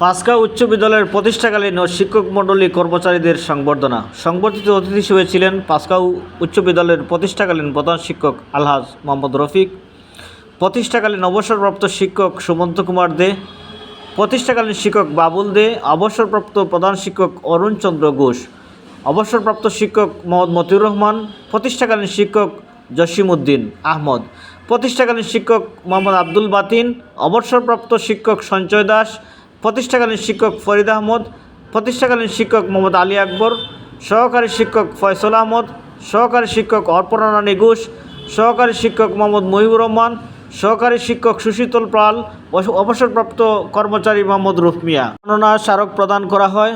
ফাঁসকা উচ্চ বিদ্যালয়ের প্রতিষ্ঠাকালীন ও শিক্ষক মণ্ডলী কর্মচারীদের সংবর্ধনা। সংবর্ধিত অতিথি হিসেবে ছিলেন পাঁচকাউ উচ্চ বিদ্যালয়ের প্রতিষ্ঠাকালীন প্রধান শিক্ষক আলহাজ মোহাম্মদ রফিক, প্রতিষ্ঠাকালীন অবসরপ্রাপ্ত শিক্ষক সুমন্ত কুমার দে, প্রতিষ্ঠাকালীন শিক্ষক বাবুল দে, অবসরপ্রাপ্ত প্রধান শিক্ষক অরুণ চন্দ্র ঘোষ, অবসরপ্রাপ্ত শিক্ষক মোহাম্মদ মতিউর রহমান, প্রতিষ্ঠাকালীন শিক্ষক জসিমউদ্দিন আহমদ, প্রতিষ্ঠাকালীন শিক্ষক মোহাম্মদ আব্দুল বাতিন, অবসরপ্রাপ্ত শিক্ষক সঞ্চয় দাস প্রতিষ্ঠাকালীন শিক্ষক ফরিদ আহমদ, প্রতিষ্ঠাকালীন শিক্ষক মোহাম্মদ আলী আকবর, সহকারী শিক্ষক ফয়সল আহমদ, সহকারী শিক্ষক অর্পণা রানী ঘোষ, সহকারী শিক্ষক মোহাম্মদ মহিবুর রহমান, সহকারী শিক্ষক সুশীতল পাল অবসরপ্রাপ্ত কর্মচারী মোহাম্মদ রুফমিয়া গণনা স্মারক প্রদান করা হয়।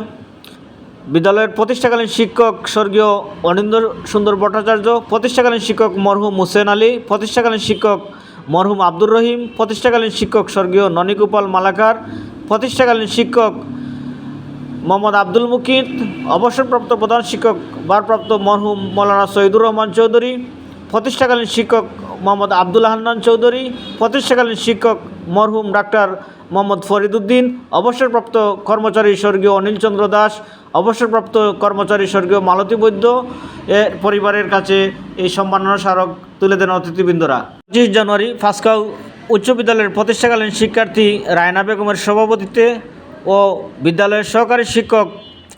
বিদ্যালয়ের প্রতিষ্ঠাকালীন শিক্ষক স্বর্গীয় অনিন্দ্র সুন্দর ভট্টাচার্য, প্রতিষ্ঠাকালীন শিক্ষক মরহুম হুসেন আলী, প্রতিষ্ঠাকালীন শিক্ষক মরহুম আব্দুর রহিম, প্রতিষ্ঠাকালীন শিক্ষক স্বর্গীয় ননিগোপাল মালাকার প্রতিষ্ঠাকালীন শিক্ষক মোহাম্মদ আব্দুল মুকিত, অবসরপ্রাপ্ত প্রধান শিক্ষক ভারপ্রাপ্ত মরহুম মৌলানা সৈদুর রহমান চৌধুরী, প্রতিষ্ঠাকালীন শিক্ষক মোহাম্মদ আব্দুল হান্নান চৌধুরী, প্রতিষ্ঠাকালীন শিক্ষক মরহুম ডাক্তার মোহাম্মদ ফরিদুদ্দিন অবসরপ্রাপ্ত কর্মচারী স্বর্গীয় অনিল চন্দ্র দাস, অবসরপ্রাপ্ত কর্মচারী স্বর্গীয় মালতী বৈদ্য এর পরিবারের কাছে এই সম্মাননা স্মারক তুলে দেন অতিথিবৃন্দরা। পঁচিশ জানুয়ারি ফাঁসকাউ উচ্চ বিদ্যালয়ের প্রতিষ্ঠাকালীন শিক্ষার্থী রায়না বেগমের সভাপতিত্বে ও বিদ্যালয়ের সহকারী শিক্ষক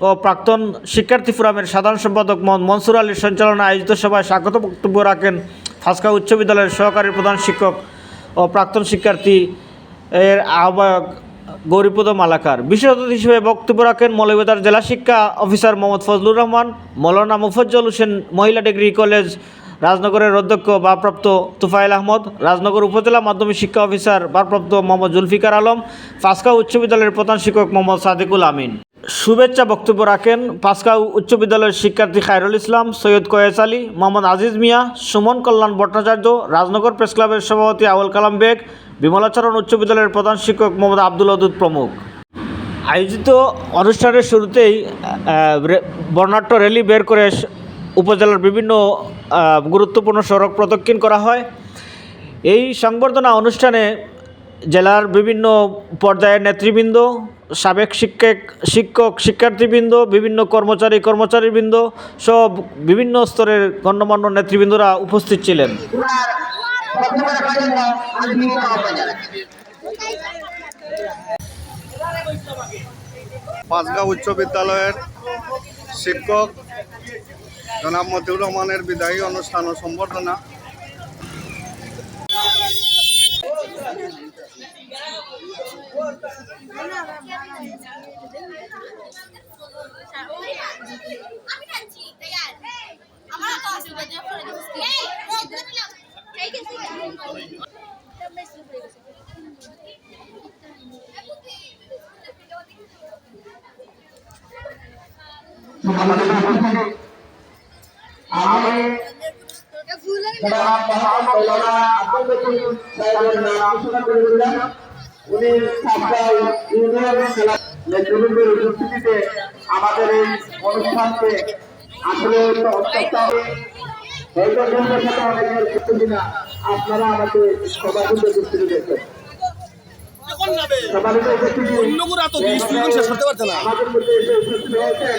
ও প্রাক্তন শিক্ষার্থী ফোরামের সাধারণ সম্পাদক মোহাম্মদ মনসুর আলীর সঞ্চালনায় আয়োজিত সভায় স্বাগত বক্তব্য রাখেন ফাঁসকা উচ্চ বিদ্যালয়ের সহকারী প্রধান শিক্ষক ও প্রাক্তন শিক্ষার্থী এর আহ্বায়ক গৌরীপদ মালাকার। বিশেষ অতিথি হিসেবে বক্তব্য রাখেন মৌলভীবাজার জেলা শিক্ষা অফিসার মোহাম্মদ ফজলুর রহমান, মৌলানা মুফজ্জল হোসেন মহিলা ডিগ্রি কলেজ রাজনগরের অধ্যক্ষ ভারপ্রাপ্ত তুফাইল আহমদ, রাজনগর উপজেলা মাধ্যমিক শিক্ষা অফিসার ভারপ্রাপ্ত মোহাম্মদ জুলফিকার আলম পাঁচকাউ উচ্চ বিদ্যালয়ের প্রধান শিক্ষক মোহাম্মদ সাদিকুল আমিন। শুভেচ্ছা বক্তব্য রাখেন পাঁচকাউ উচ্চ বিদ্যালয়ের শিক্ষার্থী খায়রুল ইসলাম, সৈয়দ কয়েস আলী, মোহাম্মদ আজিজ মিয়া, সুমন কল্যাণ ভট্টাচার্য, রাজনগর প্রেস ক্লাবের সভাপতি আউল কালাম বেগ বিমলাচরণ উচ্চ বিদ্যালয়ের প্রধান শিক্ষক মোহাম্মদ আব্দুল অদুদ প্রমুখ। আয়োজিত অনুষ্ঠানের শুরুতেই বর্ণাঢ্য র্যালি বের করে উপজেলার বিভিন্ন গুরুত্বপূর্ণ সড়ক প্রদক্ষিণ করা হয়। এই সংবর্ধনা অনুষ্ঠানে জেলার বিভিন্ন পর্যায়ের নেতৃবৃন্দ, সাবেক শিক্ষক শিক্ষক, শিক্ষার্থীবৃন্দ, বিভিন্ন কর্মচারী, কর্মচারীবৃন্দ সব বিভিন্ন স্তরের গণ্যমান্য নেতৃবৃন্দরা উপস্থিত ছিলেন। পাঁচগাঁও উচ্চ বিদ্যালয়ের শিক্ষক জনাব মতিউর রহমানের বিদায়ী অনুষ্ঠান ও সম্বর্ধনা। আমি নাম ঘোষণা করে দিলাম উনি সাতগাঁও ইউনিয়ন নেতৃবৃন্দের উপস্থিতিতে আমাদের এই অনুষ্ঠানকে আসলে হয়তো কিনা আপনারা আমাকে দেখবেন সভাপতি উপস্থিতি আমাদের মধ্যে এসে উপস্থিত হয়েছেন